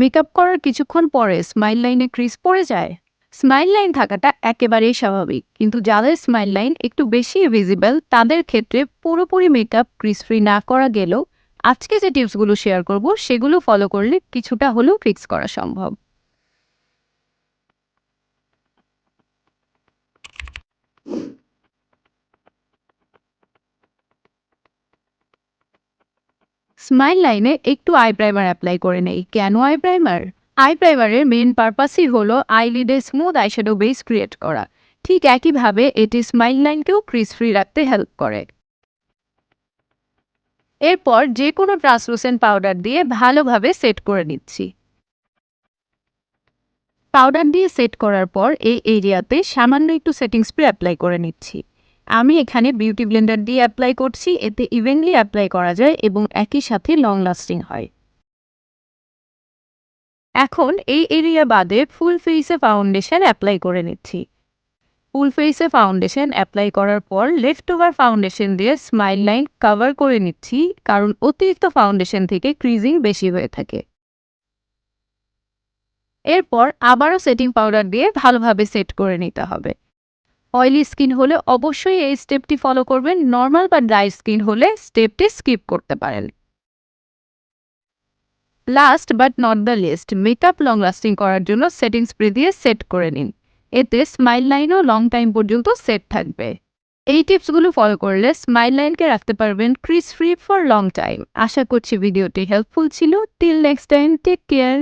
Makeup করার কিছুক্ষণ পরে স্মাইল লাইনে ক্রিজ পড়ে যায়। স্মাইল লাইন থাকাটা একেবারেই স্বাভাবিক, কিন্তু যাদের স্মাইল লাইন একটু বেশি ভিজিবল তাদের ক্ষেত্রে পুরোপুরি মেকআপ ক্রিজ ফ্রি না করা গেলেও আজকে যে টিপসগুলো শেয়ার করব, সেগুলো ফলো করলে কিছুটা হলেও ফিক্স করা সম্ভব। স্মাইল লাইনে একটু আই প্রাইমার অ্যাপ্লাই করে নেই। কেন আই প্রাইমার আই প্রাইমারের মেন পারপাসই হলো আইলিডে স্মুথ আইশ্যাডো বেস ক্রিয়েট করা। ঠিক একইভাবে এটি স্মাইল লাইনকেও ক্রিজ ফ্রি রাখতে হেল্প করে। এরপর যে কোনো ট্রান্সলুসেন্ট পাউডার দিয়ে ভালোভাবে সেট করে নিচ্ছি। পাউডার দিয়ে সেট করার পর এই এরিয়াতে সামান্য একটু সেটিং স্প্রে অ্যাপ্লাই করে নিচ্ছি। আমি এখানে বিউটি ব্লেন্ডার দিয়ে অ্যাপ্লাই করছি, এতে ইভেনলি অ্যাপ্লাই করা যায় এবং একই সাথে লং লাস্টিং হয়। এখন এই এরিয়া বাদে ফুল ফেসে ফাউন্ডেশন অ্যাপ্লাই করে নিচ্ছি। ফুল ফেসে ফাউন্ডেশন অ্যাপ্লাই করার পর লেফট ওভার ফাউন্ডেশন দিয়ে স্মাইল লাইন কভার করে নিচ্ছি, কারণ অতিরিক্ত ফাউন্ডেশন থেকে ক্রিজিং বেশি হয়ে থাকে। এরপর আবারও সেটিং পাউডার দিয়ে ভালোভাবে সেট করে নিতে হবে। অয়েলি স্কিন হলে অবশ্যই এই স্টেপটি ফলো করবেন। নর্মাল বা ড্রাই স্কিন হলে স্টেপটি স্কিপ করতে পারেন। Last but not the least makeup long lasting করার জন্য সেটিং স্প্রে দিয়ে সেট করে নিন। এতে স্মাইল লাইনও লং টাইম পর্যন্ত সেট থাকবে। এই টিপসগুলো ফলো করলে স্মাইল লাইনকে রাখতে পারবেন crease free for long time আশা করছি ভিডিওটি হেল্পফুল ছিল। Till next time take care